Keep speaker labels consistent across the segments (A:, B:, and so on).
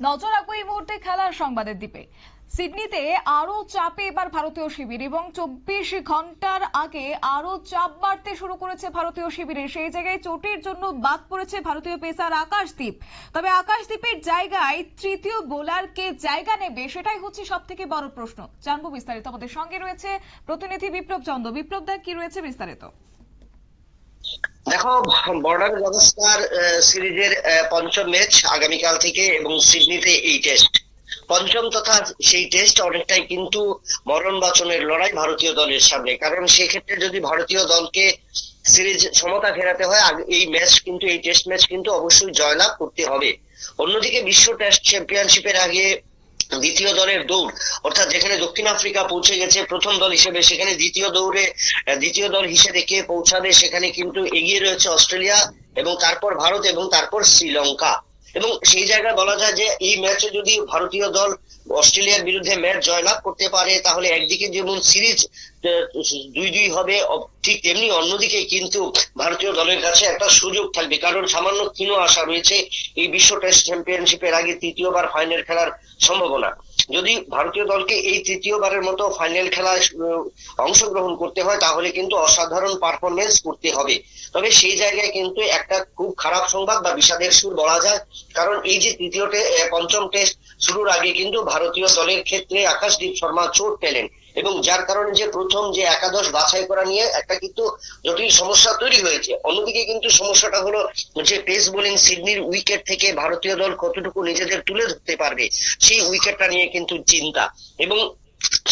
A: নজর রাখব এই মুহূর্তে খেলার সংবাদের দিকে। সিডনিতে আরও চাপে এবার ভারতীয় শিবির এবং চব্বিশ ঘণ্টার আগে আরও চাপ বাড়তে শুরু করেছে ভারতীয় শিবিরে। সেই জায়গায় চোটের জন্য বাদ পড়েছে ভারতীয় পেসার আকাশদীপ। তবে আকাশদীপের জায়গায় তৃতীয় বোলারকে জায়গা নেবে সেটাই হচ্ছে সব থেকে বড় প্রশ্ন। জানব বিস্তারিত। আমাদের সঙ্গে রয়েছে প্রতিনিধি বিপ্লব চন্দ্র। বিপ্লব দা, কি রয়েছে বিস্তারিত?
B: দেখো বর্ডার গাভাস্কার সিরিজের পঞ্চম ম্যাচ আগামীকাল থেকে এবং সিডনিতে এই টেস্ট পঞ্চম তথা সেই টেস্ট অনেকটাই কিন্তু মরণ বাচনের লড়াই ভারতীয় দলের সামনে। কারণ সেক্ষেত্রে যদি ভারতীয় দলকে সিরিজ সমতা ফেরাতে হয় এই ম্যাচ কিন্তু, এই টেস্ট ম্যাচ কিন্তু অবশ্যই জয়লাভ করতে হবে। অন্যদিকে বিশ্ব টেস্ট চ্যাম্পিয়নশিপের আগে দ্বিতীয় দলের দৌড়। অর্থাৎ যেখানে দক্ষিণ আফ্রিকা পৌঁছে গেছে প্রথম দল হিসেবে, সেখানে দ্বিতীয় দৌড়ে দ্বিতীয় দল হিসেবে কে পৌঁছাবে, সেখানে কিন্তু এগিয়ে রয়েছে অস্ট্রেলিয়া এবং তারপর ভারত এবং তারপর শ্রীলঙ্কা। এবং সেই জায়গায় বলা যায় যে, এই ম্যাচে যদি ভারতীয় দল অস্ট্রেলিয়ার বিরুদ্ধে ম্যাচ জয়লাভ করতে পারে, তাহলে একদিকে যেমন সিরিজ দুই দুই হবে ঠিক তেমনি অন্যদিকে কিন্তু ভারতীয় দলের কাছে একটা সুযোগ থাকবে। কারণ সামান্য ক্ষীণ আশা রয়েছে এই বিশ্ব টেস্ট চ্যাম্পিয়নশিপের আগে তৃতীয়বার ফাইনাল খেলার সম্ভাবনা। যদি ভারতীয় দলকে এই তৃতীয়বারের মতো ফাইনাল খেলায় অংশগ্রহণ করতে হয়, তাহলে কিন্তু অসাধারণ পারফরমেন্স করতে হবে। তবে সেই জায়গায় কিন্তু একটা খুব খারাপ সংবাদ বা বিষাদের সুর বলা যায়। কারণ এই যে তৃতীয় পঞ্চম টেস্ট শুরুর আগে কিন্তু ভারতীয় দলের ক্ষেত্রে আকাশদীপ শর্মা চোট পেলেন। এবং যার কারণে যে প্রথম যে একাদশ বাছাই করা নিয়ে একটা কিন্তু জটিল সমস্যা তৈরি হয়েছে। অন্যদিকে কিন্তু সমস্যাটা হলো যে পেস বোলিং সিডনির উইকেট থেকে ভারতীয় দল কতটুকু নিজেদের তুলে ধরতে পারবে, সেই উইকেটটা নিয়ে কিন্তু চিন্তা। এবং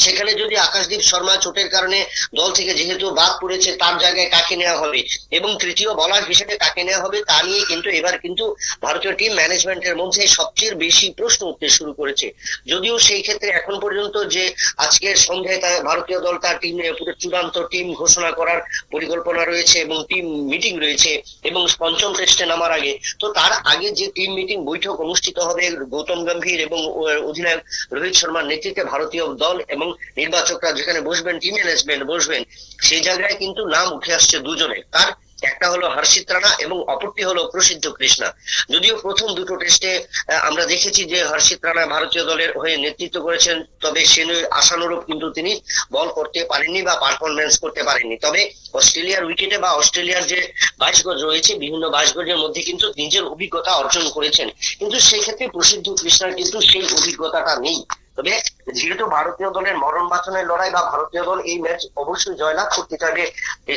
B: সেখানে যদি আকাশদীপ শর্মা চোটের কারণে দল থেকে যেহেতু বাদ পড়েছে, তার জায়গায় কাকে নেওয়া হবে? এবং তৃতীয় বলার হিসেবে কাকে নেওয়া হবে, তা নিয়ে কিন্তু এবার কিন্তু ভারতীয় টিম ম্যানেজমেন্টের মধ্যে সবচেয়ে বেশি প্রশ্ন উঠতে শুরু করেছে। যদিও সেই ক্ষেত্রে এখন পর্যন্ত যে আজকের সন্ধ্যায় তার ভারতীয় দল তার টিম পুরো চূড়ান্ত টিম ঘোষণা করার পরিকল্পনা রয়েছে এবং টিম মিটিং রয়েছে এবং পঞ্চম টেস্টে নামার আগে, তো তার আগে যে টিম মিটিং বৈঠক অনুষ্ঠিত হবে, গৌতম গম্ভীর এবং অধিনায়ক রোহিত শর্মার নেতৃত্বে ভারতীয় দল এবং নির্বাচকরা যেখানে বসবেন টিম ম্যানেজমেন্ট বসবেন, সেই জায়গায় কিন্তু নাম উঠে আসছে দুজনের। তার একটা হলো হর্ষিত রানা এবং অপরটি হলো প্রসিদ্ধ কৃষ্ণা। যদিও প্রথম দুটো টেস্টে আমরা দেখেছি যে হর্ষিত রানা ভারতীয় দলের হয়ে নেতৃত্ব করেছেন, তবে সে আশানুরূপ কিন্তু তিনি বল করতে পারেননি বা পারফরমেন্স করতে পারেননি। তবে অস্ট্রেলিয়ার উইকেটে বা অস্ট্রেলিয়ার যে বাইশ গজ রয়েছে, বিভিন্ন বাইশ গজের মধ্যে কিন্তু নিজের অভিজ্ঞতা অর্জন করেছেন। কিন্তু সেক্ষেত্রে প্রসিদ্ধ কৃষ্ণার কিন্তু সেই অভিজ্ঞতাটা নেই। তবে যেহেতু ভারতীয় দলের মরণ বাঁচনের লড়াই বা ভারতীয় দল এই ম্যাচ অবশ্যই জয়লাভ করতে চাইবে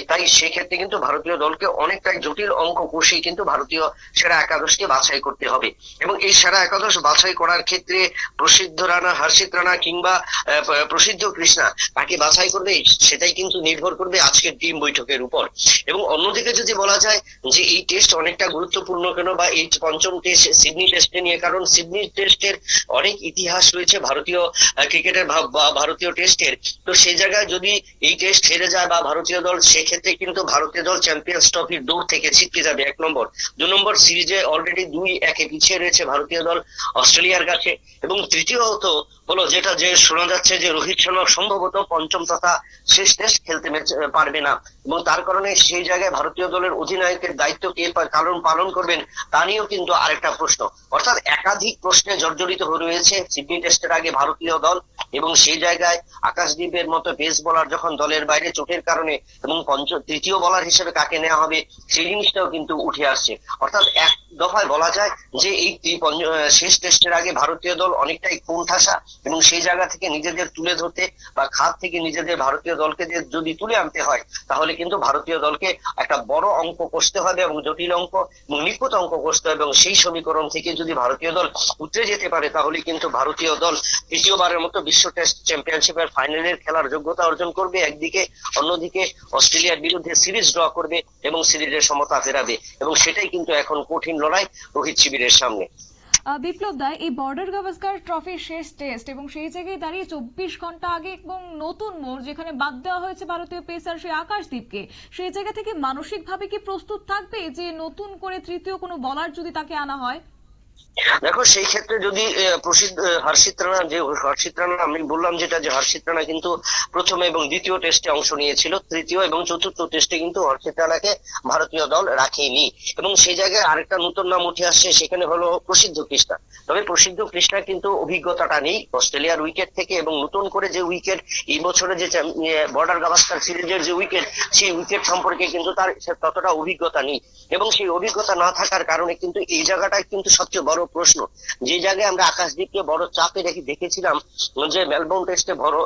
B: তাই সেক্ষেত্রে কিন্তু ভারতীয় দলকে অনেকটাই জটিল অঙ্ক কষেই কিন্তু ভারতীয় সেরা একাদশকে বাছাই করতে হবে। এবং এই সেরা একাদশ বাছাই করার ক্ষেত্রে প্রসিদ্ধ রানা, হর্ষিত রানা কিংবা প্রসিদ্ধ কৃষ্ণা তাকে বাছাই করবে, সেটাই কিন্তু নির্ভর করবে আজকের টিম বৈঠকের উপর। এবং অন্যদিকে যদি বলা যায় যে এই টেস্ট অনেকটা গুরুত্বপূর্ণ কেন বা এই পঞ্চম টেস্ট সিডনি টেস্টে নিয়ে, কারণ সিডনি টেস্টের অনেক ইতিহাস রয়েছে ভারতীয় ক্রিকেটের ভারতীয় টেস্টের, তো সেই জায়গায় যদি এই টেস্ট হেরে যায় বা ভারতীয় দল, সেক্ষেত্রে কিন্তু ভারতীয় দল চ্যাম্পিয়ন্স ট্রফির দৌড় থেকে ছিটকে যাবে এক নম্বর। দু নম্বর সিরিজে অলরেডি দুই একে পিছিয়ে রয়েছে ভারতীয় দল অস্ট্রেলিয়ার কাছে এবং তৃতীয়ত হলো যেটা যে শোনা যাচ্ছে যে রোহিত শর্মা সম্ভবত পঞ্চম তথা শেষ টেস্ট খেলতে পারবে না। এবং তার কারণে সেই জায়গায় ভারতীয় দলের অধিনায়কের দায়িত্ব কে কারণ পালন করবেন তা নিয়েও কিন্তু আরেকটা প্রশ্ন। অর্থাৎ একাধিক প্রশ্নে জর্জরিত হয়ে রয়েছে সিডনি টেস্টের আগে ভারতীয় দল এবং সেই জায়গায় আকাশদ্বীপের মতো পেস বলার যখন দলের বাইরে চোটের কারণে এবং পঞ্চ, তৃতীয় বলার হিসেবে কাকে নেওয়া হবে সেই জিনিসটাও কিন্তু উঠে আসছে। অর্থাৎ এক দফায় বলা যায় যে এই শেষ টেস্টের আগে ভারতীয় দল অনেকটাই কোণঠাসা এবং সেই জায়গা থেকে নিজেদের তুলে ধরতে বা খাত থেকে নিজেদের ভারতীয় দলকে যদি তুলে আনতে হয়, তাহলে কিন্তু ভারতীয় দলকে একটা বড় অঙ্ক কষতে হবে এবং জটিল অঙ্ক এবং নিখুঁত অঙ্ক কষতে হবে এবং সেই সমীকরণ থেকে যদি ভারতীয় দল উতরে যেতে পারে, তাহলে কিন্তু ভারতীয় দল তৃতীয়বারের মতো বিশ্ব টেস্ট চ্যাম্পিয়নশিপের ফাইনালের খেলার যোগ্যতা অর্জন করবে, একদিকে, অন্যদিকে অস্ট্রেলিয়ার বিরুদ্ধে সিরিজ ড্র করবে এবং সিরিজের সমতা ফেরাবে এবং সেটাই কিন্তু এখন কঠিন লড়াই রোহিত শিবিরের সামনে।
A: বিপ্লব দা, এই বর্ডার গাভাস্কার ট্রফির শেষ টেস্ট এবং সেই জায়গায় দাঁড়িয়ে চব্বিশ ঘণ্টা আগে এবং নতুন মোড় যেখানে বাদ দেওয়া হয়েছে ভারতীয় পেসার সেই আকাশদীপকে, সেই জায়গা থেকে মানসিকভাবে কি প্রস্তুত থাকবে যে নতুন করে তৃতীয় কোনো বলার যদি তাকে আনা হয়?
B: দেখো, সেই ক্ষেত্রে যদি প্রসিদ্ধ হর্ষিত রানা, যে হর্ষিত রানা, আমি বললাম যেটা, যে হর্ষিত রানা কিন্তু প্রথম এবং দ্বিতীয় টেস্টে অংশ নিয়েছিল, তৃতীয় এবং চতুর্থ টেস্টে কিন্তু হর্ষিত রানাকে ভারতীয় দল রাখেনি। এবং সেই জায়গায় আরেকটা নতুন নাম উঠে আসছে, সেখানে হলো প্রসিদ্ধ কৃষ্ণা। তবে প্রসিদ্ধ কৃষ্ণা কিন্তু অভিজ্ঞতাটা নেই। অস্ট্রেলিয়ার উইকেট থেকে এবং নতুন করে যে উইকেট, এই বছরে যে বর্ডার গাভাস্কার সিরিজের যে উইকেট, সেই উইকেট সম্পর্কে কিন্তু তার ততটা অভিজ্ঞতা নেই। এবং সেই অভিজ্ঞতা না থাকার কারণে কিন্তু এই জায়গাটাই কিন্তু সবচেয়ে বড় প্রশ্ন। যে জায়গায় আমরা আকাশদীপকে বড় চাপে রেখে দেখেছিলাম যে মেলবোর্ন টেস্টে বড়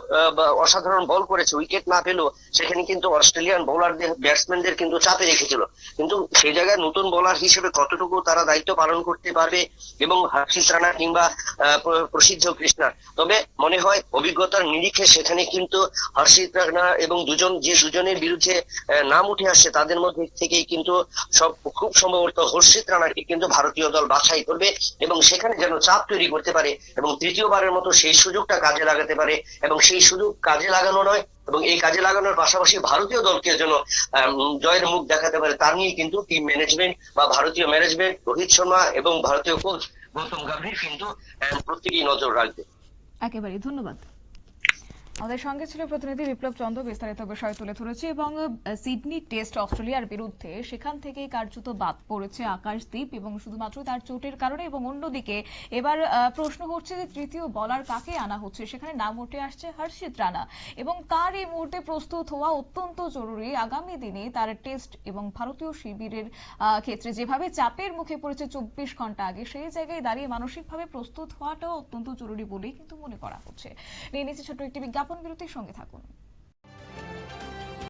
B: অসাধারণ বল করেছে, উইকেট না পেলেও সেখানে কিন্তু অস্ট্রেলিয়ান বোলারদের, ব্যাটসম্যানদের কিন্তু চাপে রেখেছিল। কিন্তু সেই জায়গায় নতুন বোলার হিসেবে কতটুকু তারা দায়িত্ব পালন করতে পারবে এবং হার্ষিত রানা কিংবা প্রসিদ্ধ কৃষ্ণা তবে মনে হয় অভিজ্ঞতার নিরিখে সেখানে কিন্তু হর্ষিত রানা এবং দুজন, যে দুজনের বিরুদ্ধে নাম উঠে আসছে, তাদের মধ্যে থেকেই কিন্তু সব, খুব সম্ভবত হর্ষিত রানাকে কিন্তু ভারতীয় দল বাছাই করবে। এবং সেখানে যেন চাপ তৈরি করতে পারে এবং তৃতীয়বারের মতো সেই সুযোগটা কাজে লাগাতে পারে এবং সেই সুযোগ কাজে লাগানো নয় এবং এই কাজে লাগানোর পাশাপাশি ভারতীয় দলকে যেন জয়ের মুখ দেখাতে পারে তার নিয়ে কিন্তু টিম ম্যানেজমেন্ট বা ভারতীয় ম্যানেজমেন্ট রোহিত শর্মা এবং ভারতীয় কোচ গৌতম গম্ভীর কিন্তু প্রত্যেকেই নজর রাখবে।
A: একেবারেই ধন্যবাদ। আমাদের সঙ্গে ছিল প্রতিনিধি বিপ্লব চন্দ্র বিস্তারিত বিষয় তুলে ধরেছে এবং সিডনি টেস্ট অস্ট্রেলিয়ার বিরুদ্ধে সেখান থেকে কার্যত বাদ পড়েছে আকাশদ্বীপ এবং শুধুমাত্র তার চোটের কারণে এবং অন্যদিকে এবার প্রশ্ন হচ্ছে যে তৃতীয় বলার কাকে আনা হচ্ছে? সেখানে নাম উঠে আসছে হর্ষিত রানা এবং তার এই মুহূর্তে প্রস্তুত হওয়া অত্যন্ত জরুরি। আগামী দিনে তার টেস্ট এবং ভারতীয় শিবিরের ক্ষেত্রে যেভাবে চাপের মুখে পড়েছে চব্বিশ ঘণ্টা আগে, সেই জায়গায় দাঁড়িয়ে মানসিকভাবে প্রস্তুত হওয়াটাও অত্যন্ত জরুরি বলেই কিন্তু মনে করা হচ্ছে। নিয়ে নিচ্ছে ছোট্ট একটি বিজ্ঞাপন বিরতির সঙ্গে থাকুন।